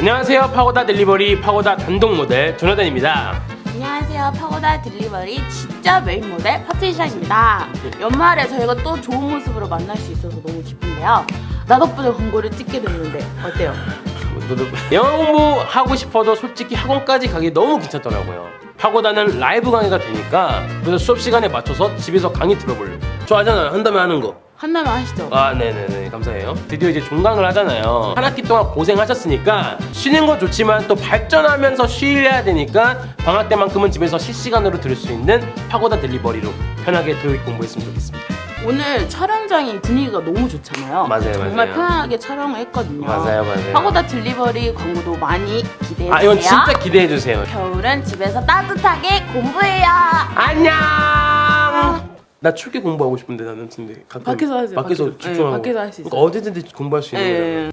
안녕하세요. 파고다 델리버리 파고다 단독 모델 조나단입니다. 안녕하세요. 파고다 딜리버리 진짜 메인 모델 파트리샤입니다. 연말에 저희가 또 좋은 모습으로 만날 수 있어서 너무 기쁜데요. 나 덕분에 광고를 찍게 됐는데 어때요? 영어 공부하고 싶어도 솔직히 학원까지 가기 너무 귀찮더라고요. 파고다는 라이브 강의가 되니까 그래서 수업 시간에 맞춰서 집에서 강의 들어볼래요. 좋아하잖아요. 한다면 하는 거. 한다면 하시죠. 아, 네네네. 감사해요. 드디어 이제 종강을 하잖아요. 한 학기 동안 고생하셨으니까 쉬는 건 좋지만 또 발전하면서 쉬어야 되니까 방학 때만큼은 집에서 실시간으로 들을 수 있는 파고다 델리버리로 편하게 교육 공부했으면 좋겠습니다. 오늘 촬영장이 분위기가 너무 좋잖아요. 맞아요, 정말 맞아요. 편하게 촬영을 했거든요. 맞아요, 맞아요. 파고다 딜리버리 광고도 많이 기대해 주세요. 아, 이건 진짜 기대해 주세요. 겨울은 집에서 따뜻하게 공부해요. 안녕. 나 출기 공부하고 싶은데 나는 근데 가끔 밖에서 하세요, 밖에서 밖에서. 집중하고 네, 밖에서 할수 있어요. 그러니까 어디든지 공부할 수 있는 거잖아. 예.